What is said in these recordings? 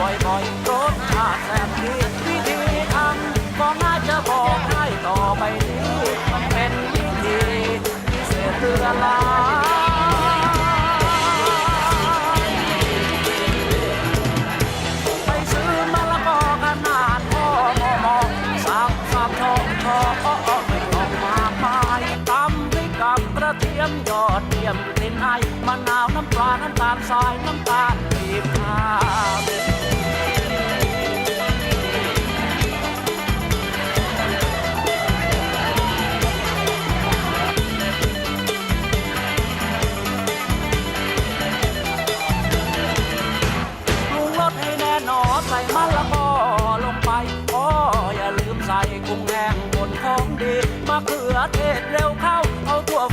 บ่อยๆรสชาติแซ่บดีวิธีทำก็น่าจะบอกให้ต่อไปนี้ มันเป็นวิธีพิเศษเตือลาไปซื้อมะละกอขนาดพอมอมอสามสามทองทออ้อไม่ต้องมาปลายตำด้วยกับกระเทียมยอดเยี่ยมกลิ่นไอมะนาวน้ำปลาน้ำตาลทรายน้ำตาลปีบข้า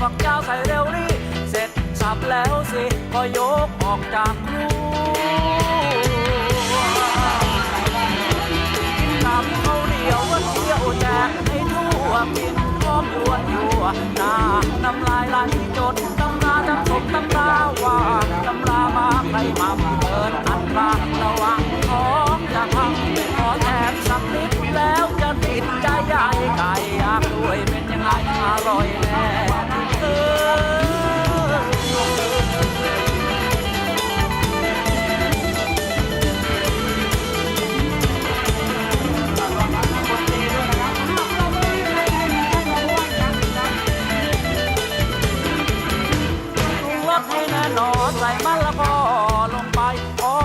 ฝักยาวใส่เร็วนี่ เสร็จสับแล้วสิก็ยกออกจากครัวกินน้ำข้าเหนียววันเที่ยวแจกให้ทั่วกินพร้อมยวนยัวหน้าน้ำลายไหลจดตำราจำสมตำราว่าตำรามาใครมาเปิดอันตราระวังของจะพังขอแทนสักนิดแล้วจะติดใจใหญ่ไก่อยากด้วยเป็นยังไงอร่อย นอนใส่มะละกอลงไปอ๋อ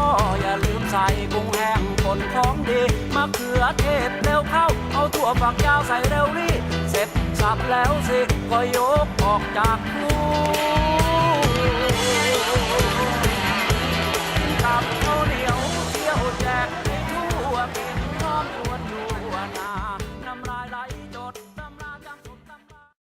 อย่าลืมใส่กุ้งแห้งผลของดีมะเขือเทศเร็วเข้า เอาตัวฝักยาวใส่เร็วนี่ เสร็จสับแล้วสิ ก็ยกออกจากครั